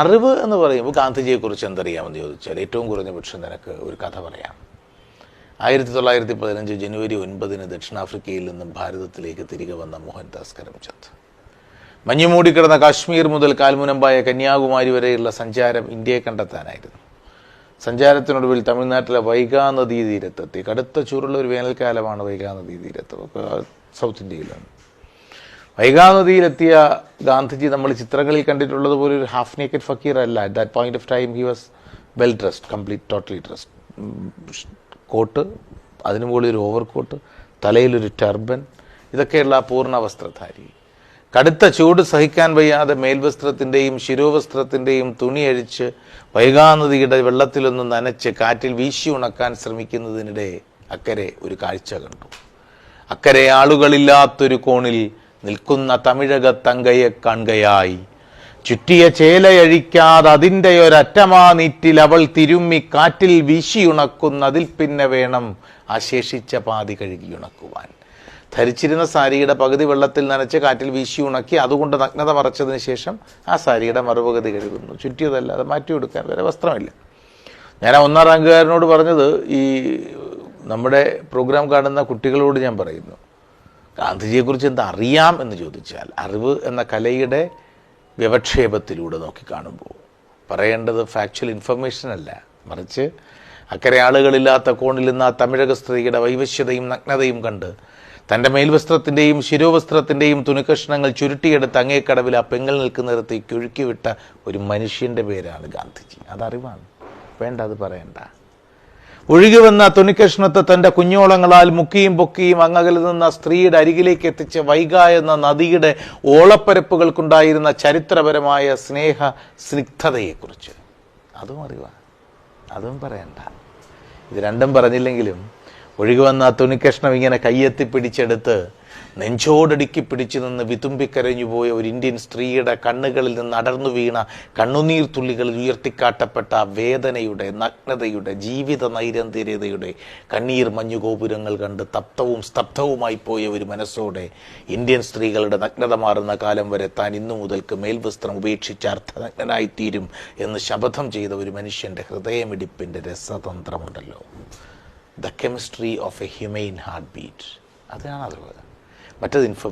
അറിവ് എന്ന് പറയുമ്പോൾ ഗാന്ധിജിയെക്കുറിച്ച് എന്തറിയാമെന്ന് ചോദിച്ചാൽ ഏറ്റവും കുറഞ്ഞ പക്ഷം നിനക്ക് ഒരു കഥ പറയാം. ആയിരത്തി തൊള്ളായിരത്തി പതിനഞ്ച് ജനുവരി ഒൻപതിന് ദക്ഷിണാഫ്രിക്കയിൽ നിന്നും ഭാരതത്തിലേക്ക് തിരികെ വന്ന മോഹൻദാസ് കരംചന്ദ്. മഞ്ഞുമൂടിക്കിടന്ന കാശ്മീർ മുതൽ കാൽമുനമ്പായ കന്യാകുമാരി വരെയുള്ള സഞ്ചാരം ഇന്ത്യയെ കണ്ടെത്താനായിരുന്നു. സഞ്ചാരത്തിനൊടുവിൽ തമിഴ്നാട്ടിലെ വൈഗാ നദീ തീരത്തെത്തി കടുത്ത ചൂടുള്ള ഒരു വേനൽക്കാലമാണ് വൈഗാ നദീ തീരത്ത് സൗത്ത് ഇന്ത്യയിലാണ്. വൈഗാ നദിയിലെത്തിയ ഗാന്ധിജി നമ്മൾ ചിത്രങ്ങളിൽ കണ്ടിട്ടുള്ളത് പോലെ ഒരു ഹാഫ് നേക്കഡ് ഫക്കീർ അല്ല. At that point of time he was well dressed complete totally dressed coat അതിനു മുകളിൽ ഒരു ഓവർ കോട്ട് തലയിലൊരു ടർബൻ ഇതൊക്കെയുള്ള പൂർണ വസ്ത്രധാരി. കടുത്ത ചൂട് സഹിക്കാൻ വയ്യാതെ മേൽവസ്ത്രത്തിന്റെയും ശിരോവസ്ത്രത്തിന്റെയും തുണി അഴിച്ച് വൈകാനദിയുടെ വെള്ളത്തിലൊന്ന് നനച്ച് കാറ്റിൽ വീശി ഉണക്കാൻ ശ്രമിക്കുന്നതിനിടെ അക്കരെ ഒരു കാഴ്ച കണ്ടു. അക്കരെ ആളുകളില്ലാത്തൊരു കോണിൽ നിൽക്കുന്ന തമിഴക തങ്കയെ കാണുകയായി. ചുറ്റിയ ചേലയഴിക്കാതെ അതിന്റെ ഒരറ്റമാ നീറ്റിൽ അവൾ തിരുമ്മി കാറ്റിൽ വീശിയുണക്കുന്നതിൽ പിന്നെ വേണം അശേഷിച്ച ശേഷിച്ച പാതി കഴുകിയുണക്കുവാൻ. ധരിച്ചിരുന്ന സാരിയുടെ പകുതി വെള്ളത്തിൽ നനച്ച് കാറ്റിൽ വീശി ഉണക്കി അതുകൊണ്ട് നഗ്നത മറച്ചതിന് ശേഷം ആ സാരിയുടെ മറുപകുതി കഴുകുന്നു. ചുറ്റിയതല്ല അത് മാറ്റി മാറ്റിയെടുക്കാൻ വരെ വസ്ത്രമില്ല. ഞാൻ ഒന്നാം റാങ്കുകാരനോട് പറഞ്ഞത് ഈ നമ്മുടെ പ്രോഗ്രാം കാണുന്ന കുട്ടികളോട് ഞാൻ പറയുന്നു. ഗാന്ധിജിയെക്കുറിച്ച് എന്താ അറിയാം എന്ന് ചോദിച്ചാൽ അറിവ് എന്ന കലയുടെ വ്യവക്ഷേപത്തിലൂടെ നോക്കിക്കാണുമ്പോൾ പറയേണ്ടത് ഫാക്ച്വൽ ഇൻഫർമേഷൻ അല്ല. മറിച്ച് അക്കരെ ആളുകളില്ലാത്ത കോണിൽ നിന്ന് ആ തമിഴക സ്ത്രീയുടെ വൈവശ്യതയും നഗ്നതയും കണ്ട് തന്റെ മേൽവസ്ത്രത്തിന്റെയും ശിരോവസ്ത്രത്തിന്റെയും തുണിക്കഷ്ണങ്ങൾ ചുരുട്ടിയെടുത്ത് അങ്ങേക്കടവിൽ ആ പെങ്ങൾ നിൽക്കുന്നിടത്തേക്ക് ഒഴുക്കിവിട്ട ഒരു മനുഷ്യന്റെ പേരാണ് ഗാന്ധിജി. അതറിവാണ്. വേണ്ട അത് പറയണ്ട. ഒഴുകി വന്ന തുണിക്കഷ്ണത്തെ തന്റെ കുഞ്ഞോളങ്ങളാൽ മുക്കിയും പൊക്കിയും അങ്ങകലിൽ നിന്ന സ്ത്രീയുടെ അരികിലേക്ക് എത്തിച്ച വൈഗ എന്ന നദിയുടെ ഓളപ്പരപ്പുകൾക്കുണ്ടായിരുന്ന ചരിത്രപരമായ സ്നേഹ സ്നിഗ്ധതയെക്കുറിച്ച്. അതും അറിവാ അതും പറയണ്ട. ഇത് രണ്ടും പറഞ്ഞില്ലെങ്കിലും ഒഴുകി വന്ന ആ തുണിക്കഷ്ണം ഇങ്ങനെ കയ്യെത്തി പിടിച്ചെടുത്ത് നെഞ്ചോടടുക്കി പിടിച്ചു നിന്ന് വിതുമ്പിക്കരഞ്ഞു പോയ ഒരു ഇന്ത്യൻ സ്ത്രീയുടെ കണ്ണുകളിൽ നിന്ന് അടർന്നു വീണ കണ്ണുനീർ തുള്ളികളിൽ ഉയർത്തിക്കാട്ടപ്പെട്ട വേദനയുടെ നഗ്നതയുടെ ജീവിത നൈരന്തര്യതയുടെ കണ്ണീർ മഞ്ഞു ഗോപുരങ്ങൾ കണ്ട് തപ്തവും സ്തബ്ധവുമായി പോയ ഒരു മനസ്സോടെ ഇന്ത്യൻ സ്ത്രീകളുടെ നഗ്നത മാറുന്ന കാലം വരെ താൻ ഇന്നു മുതൽക്ക് മേൽവസ്ത്രം ഉപേക്ഷിച്ച് അർത്ഥനഗ്നനായിത്തീരും എന്ന് ശപഥം ചെയ്ത ഒരു മനുഷ്യന്റെ ഹൃദയമിടിപ്പിന്റെ രസതന്ത്രമുണ്ടല്ലോ. the chemistry of a human heart beat അതാണ് അറിവ് മറ്റത് ഇൻഫർമേഷൻ